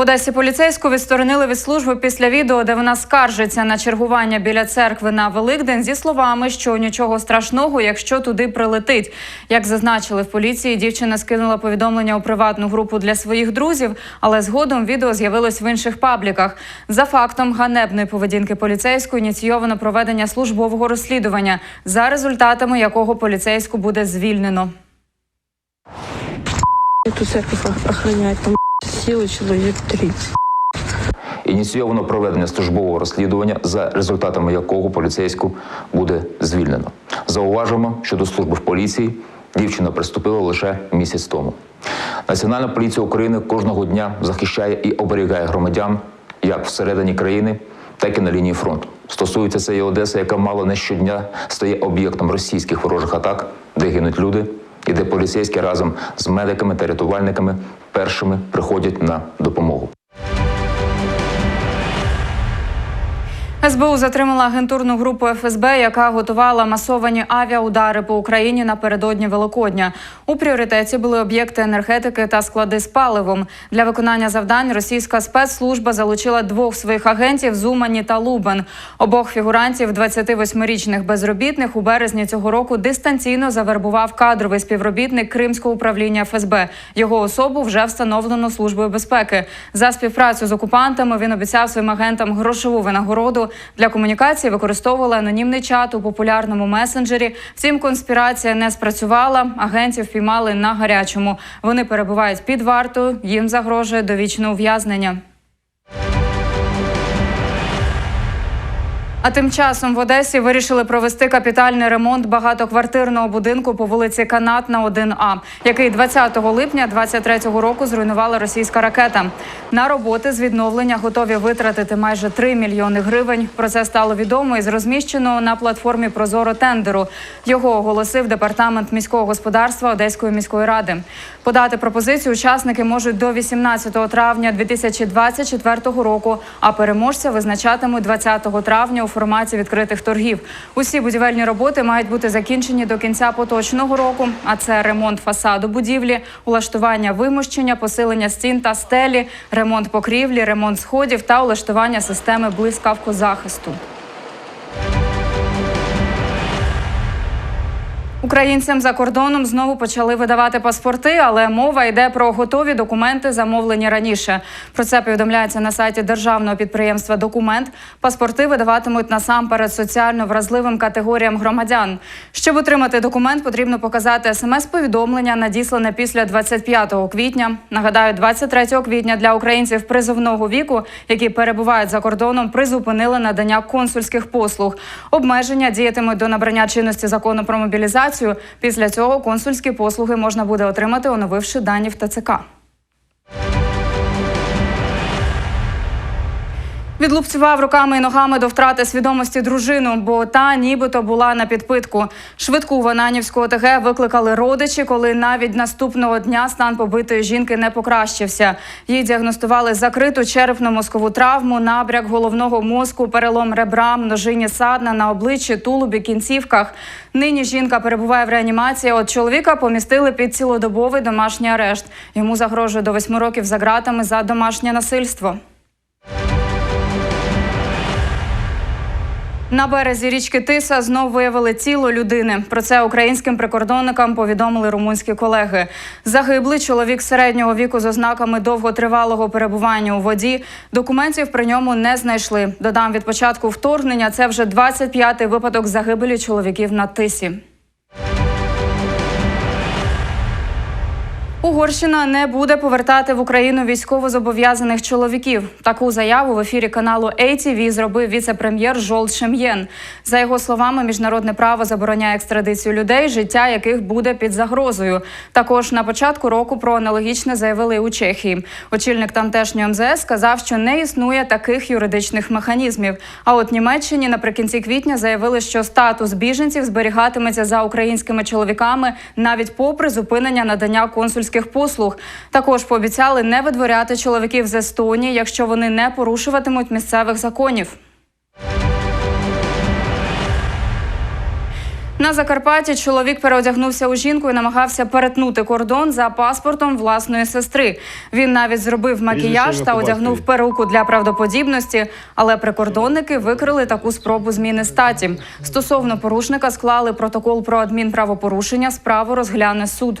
В Одесі поліцейську відсторонили від служби після відео, де вона скаржиться на чергування біля церкви на Великдень зі словами, що нічого страшного, якщо туди прилетить. Як зазначили в поліції, дівчина скинула повідомлення у приватну групу для своїх друзів, але згодом відео з'явилось в інших пабліках. За фактом ганебної поведінки поліцейської ініційовано проведення службового розслідування, за результатами якого поліцейську буде звільнено. Эту церковь ох- там силы человек три. Ініційовано проведення службового розслідування, за результатами якого поліцейську буде звільнено. Зауважимо, що до служби в поліції дівчина приступила лише місяць тому. Національна поліція України кожного дня захищає і оберігає громадян як всередині країни, так і на лінії фронту. Стосується це і Одеса, яка мало не щодня стає об'єктом російських ворожих атак, де гинуть люди, і де поліцейські разом з медиками та рятувальниками першими приходять на допомогу. СБУ затримала агентурну групу ФСБ, яка готувала масовані авіаудари по Україні напередодні Великодня. У пріоритеті були об'єкти енергетики та склади з паливом. Для виконання завдань російська спецслужба залучила двох своїх агентів з Умані та Лубен. Обох фігурантів, 28-річних безробітних, у березні цього року дистанційно завербував кадровий співробітник Кримського управління ФСБ. Його особу вже встановлено службою безпеки. За співпрацю з окупантами він обіцяв своїм агентам грошову винагороду. Для комунікації використовували анонімний чат у популярному месенджері. Втім, конспірація не спрацювала. Агентів піймали на гарячому. Вони перебувають під вартою. Їм загрожує довічне ув'язнення. А тим часом в Одесі вирішили провести капітальний ремонт багатоквартирного будинку по вулиці Канатна 1А, який 20 липня 23-го року зруйнувала російська ракета. На роботи з відновлення готові витратити майже 3 мільйони гривень. Про це стало відомо із розміщеного на платформі Прозоро тендеру. Його оголосив департамент міського господарства Одеської міської ради. Подати пропозицію учасники можуть до 18 травня 2024 року, а переможця визначатимуть 20 травня у форматі відкритих торгів. Усі будівельні роботи мають бути закінчені до кінця поточного року. А це ремонт фасаду будівлі, улаштування вимощення, посилення стін та стелі, ремонт покрівлі, ремонт сходів та улаштування системи блискавкозахисту. Українцям за кордоном знову почали видавати паспорти, але мова йде про готові документи, замовлені раніше. Про це повідомляється на сайті державного підприємства Документ. Паспорти видаватимуть насамперед соціально вразливим категоріям громадян. Щоб отримати документ, потрібно показати смс-повідомлення, надіслане після 25 квітня. Нагадаю, 23 квітня для українців призовного віку, які перебувають за кордоном, призупинили надання консульських послуг. Обмеження діятимуть до набрання чинності закону про мобілізацію. Після цього консульські послуги можна буде отримати, оновивши дані в ТЦК. Відлупцював руками і ногами до втрати свідомості дружину, бо та нібито була на підпитку. Швидку в Ананівську ОТГ викликали родичі, коли навіть наступного дня стан побитої жінки не покращився. Їй діагностували закриту черепно-мозкову травму, набряк головного мозку, перелом ребра, множинні садна на обличчі, тулубі, кінцівках. Нині жінка перебуває в реанімації. От чоловіка помістили під цілодобовий домашній арешт. Йому загрожує до восьми років за ґратами за домашнє насильство. На березі річки Тиса знов виявили тіло людини. Про це українським прикордонникам повідомили румунські колеги. Загиблий чоловік середнього віку з ознаками довготривалого перебування у воді. Документів при ньому не знайшли. Додам від початку вторгнення. Це вже 25-й випадок загибелі чоловіків на тисі. Угорщина не буде повертати в Україну військовозобов'язаних чоловіків. Таку заяву в ефірі каналу ATV зробив віце-прем'єр Жолт Шем'єн. За його словами, міжнародне право забороняє екстрадицію людей, життя яких буде під загрозою. Також на початку року про аналогічне заявили у Чехії. Очільник тамтешнього МЗС сказав, що не існує таких юридичних механізмів. А от Німеччині наприкінці квітня заявили, що статус біженців зберігатиметься за українськими чоловіками навіть попри зупинення надання консульських послуг. Також пообіцяли не видворяти чоловіків з Естонії, якщо вони не порушуватимуть місцевих законів. На Закарпатті чоловік переодягнувся у жінку і намагався перетнути кордон за паспортом власної сестри. Він навіть зробив макіяж та одягнув перуку для правдоподібності, але прикордонники викрили таку спробу зміни статі. Стосовно порушника склали протокол про адмінправопорушення. Справу розгляне суд.